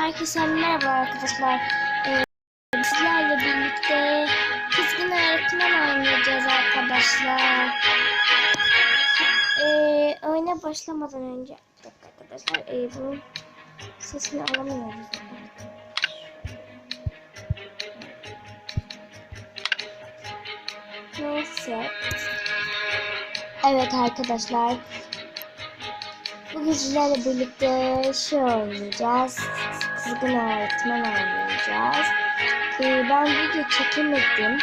Herkese merhaba arkadaşlar. Ee, sizlerle birlikte kızgın öğretmen oynayacağız arkadaşlar. Ee, oyuna başlamadan önce arkadaşlar ee, bunun sesini alamıyoruz. Neyse. Evet arkadaşlar. Bugün sizlerle birlikte şey oynayacağız. Kızgın öğretmen oynayacağız. Ee, ben video çekemedim.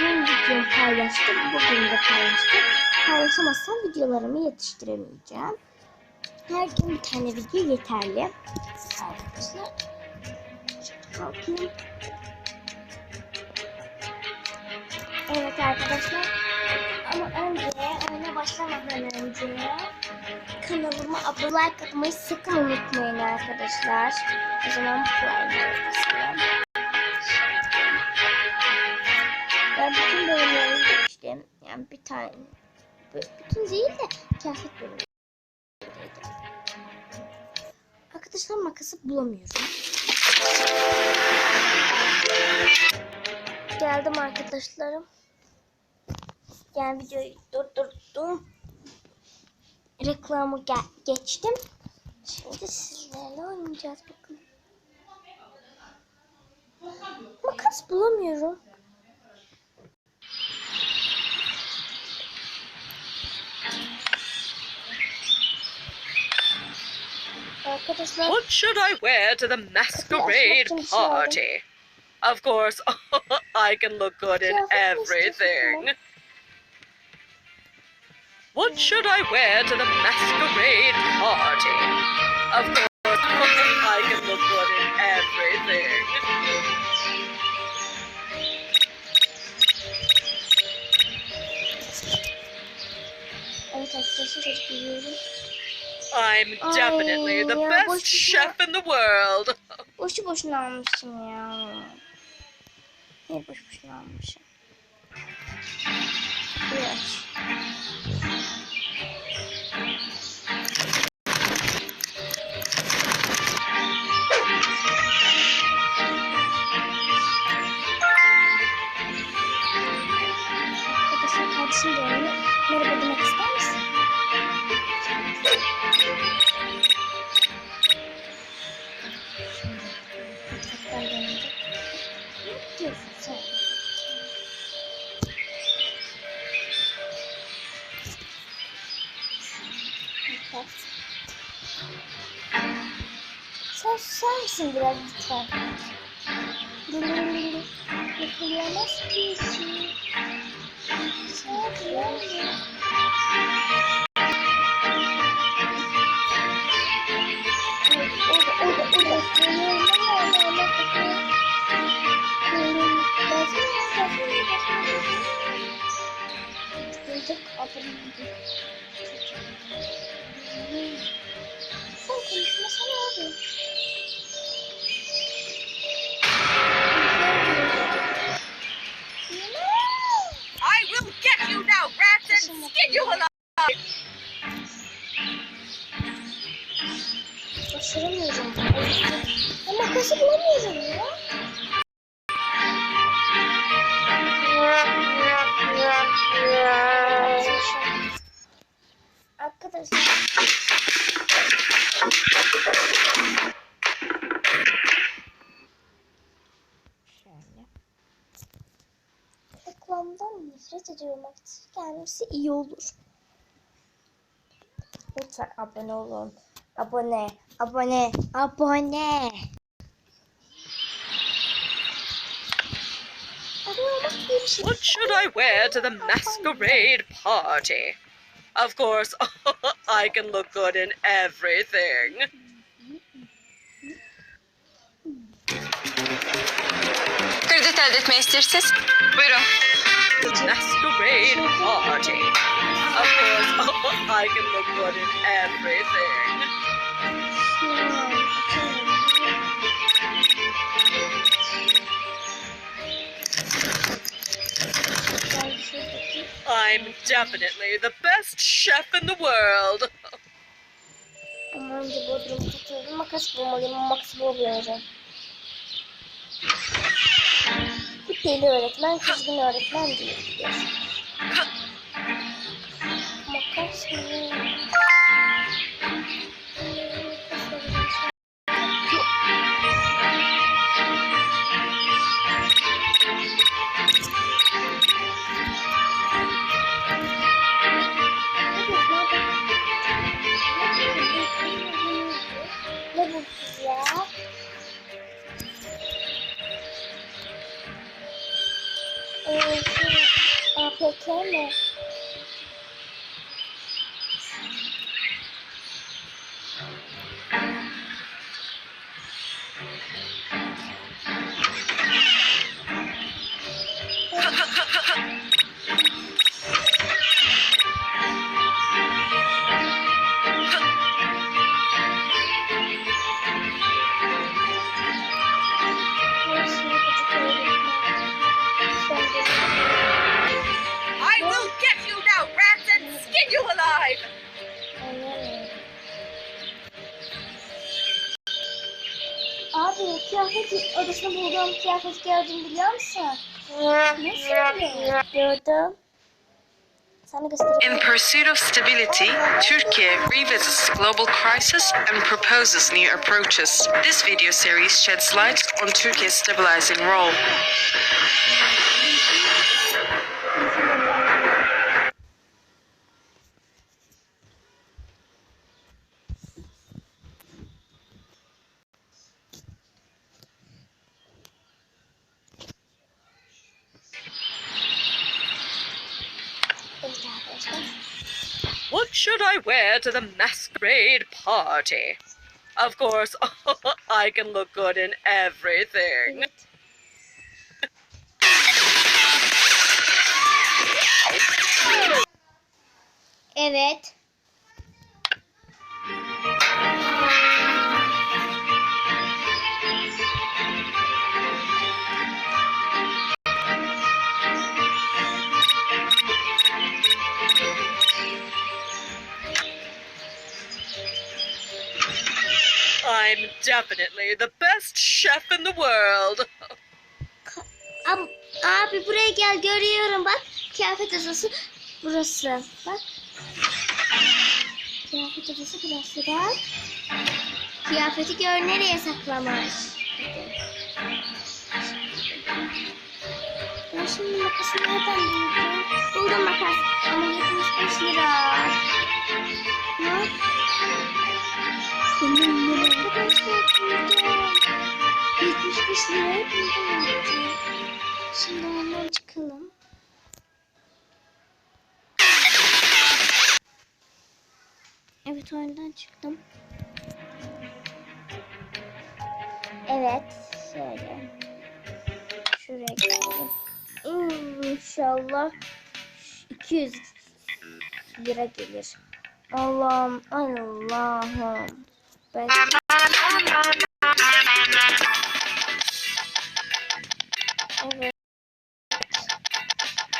Dün videomu paylaştım. Bugün de paylaştım. Paylaşamazsam videolarımı yetiştiremeyeceğim. Her gün bir tane video yeterli. Arkadaşlar. Kalkayım. Evet arkadaşlar. Ama önce oyuna başlamadan önce kanalıma abone like atmayı sakın unutmayın arkadaşlar. O. Ben bütün bölümleri geçtim. Yani bir tane. Bütün değil de kıyafet bölümü. Arkadaşlar makası bulamıyorum. Geldim arkadaşlarım. Yani videoyu durdurdum. Reklamı ge- geçtim. Şimdi sizlerle oynayacağız bakın. Makas bulamıyorum. Arkadaşlar What should I wear to the masquerade Yes, what can party? Of course, I can look good in Yeah, what is everything. What should I wear to the masquerade party? Of course, I can look good in everything. Evet arkadaşlar hadi giyiyorum. I'm definitely the Ay, ya, best boş chef in the world. Boşu boşuna almışım ya. Ne boş boşuna almışım. Evet. Mısın biraz lütfen? Yapılamaz ki işi. Sen yani. Arkadaşlar. Şöyle. Reklamdan nefret ediyorum. Aktif gelmesi iyi olur. Lütfen abone olun. Abone, abone, abone. Şey. What should I wear to the masquerade party? Of course, I can look good in everything. Kredi elde istersiniz. Buyurun. Masquerade party. Of course, I can look good in everything. I'm definitely the best chef in the world. ama Önce bodrum katıldım. Makas bulmalıyım. Makas bulamıyorum. Bu deli öğretmen, kızgın öğretmen değil. Makas mı? Kıyafet bulduğum kıyafet gördüm biliyor musun? Nasıl? Gördüm. In pursuit of stability, Turkey revisits global crisis and proposes new approaches. This video series sheds light on Turkey's stabilizing role. What should I wear to the masquerade party? Of course, I can look good in everything. In Evet. definitely the best chef in the world. Ab abi buraya gel görüyorum bak. Kıyafet odası burası. Bak. Kıyafet odası burası bak. Kıyafeti gör nereye saklamış. Ben şimdi makası nereden bulacağım? Buldum makas. Ama 75 lira. Ne? Senin ne arkadaşlar buldum. 75 liraya buldum yaptım. Şimdi ondan çıkalım. Evet oyundan çıktım. Evet şöyle. Şuraya gidelim. İnşallah 200 lira gelir. Allah'ım Allah'ım. Evet.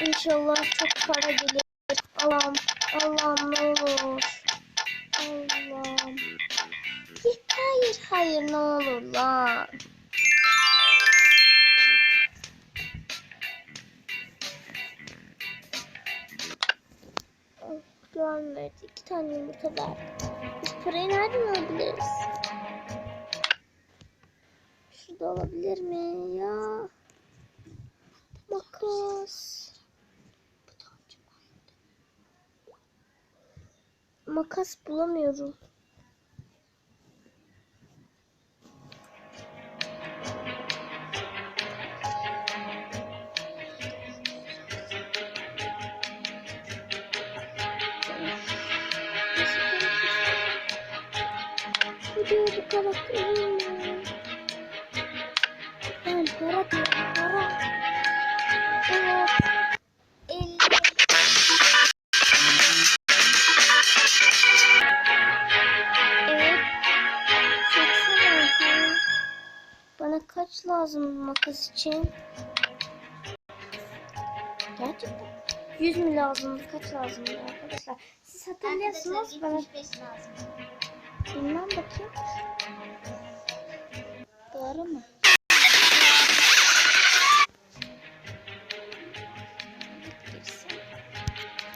İnşallah çok para gelir. Allah'ım, Allah'ım ne olur. Allah'ım. Hayır, hayır ne olur lan. Görmedi. İki tane yumurta verdi. Parayı nereden alabiliriz? Şurada olabilir mi ya? Makas. Makas bulamıyorum. Mi? Bana kaç lazım makas için? Gerçekten. 100 mü lazım? Kaç lazım arkadaşlar? Siz hatırlıyorsunuz bana. lazım. Bakayım. Doğru mu?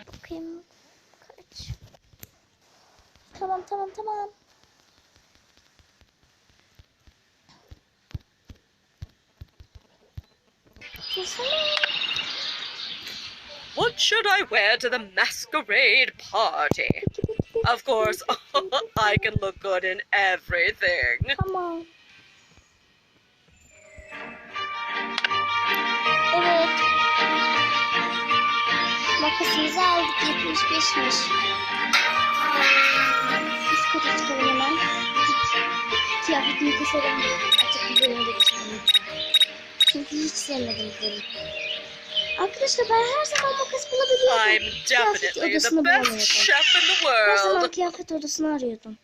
Bakayım kaç. Tamam tamam tamam. What should I wear to the masquerade party? Of course, I can look good in everything. Tamam. Evet. Makasımızı aldık 75'miş. Üst kata çıkalım hemen. Git. Kıyafetimi keserim. Artık bir bölümde geçelim. Çünkü hiç sevmedim bu bölümü. Arkadaşlar ben her zaman makas bulabiliyordum. I'm Kıyafet definitely the best bulamıyordum. chef in the Her zaman world. kıyafet odasını arıyordum.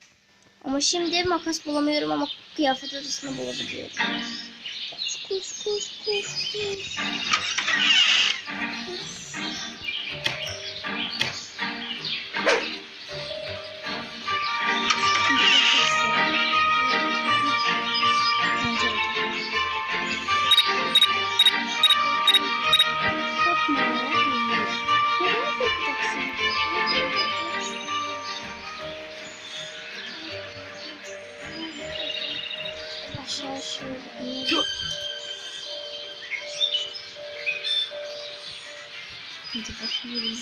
Ama şimdi makas bulamıyorum ama kıyafet odasını bulabiliyorum. Koş koş koş koş. Hadi bakalım.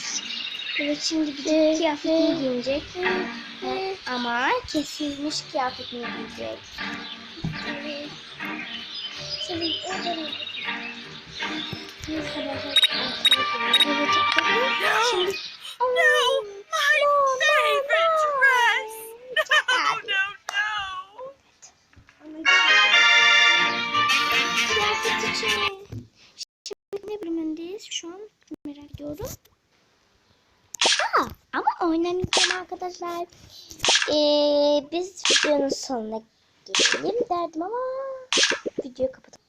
Evet şimdi bir de kıyafetini giyecek. Ama kesilmiş kıyafetini giyecek. Evet. Şimdi oradan Evet. Şimdi ediyorum. Aa, ama oynamayacağım arkadaşlar. Ee, biz videonun sonuna gelelim derdim ama videoyu kapatalım.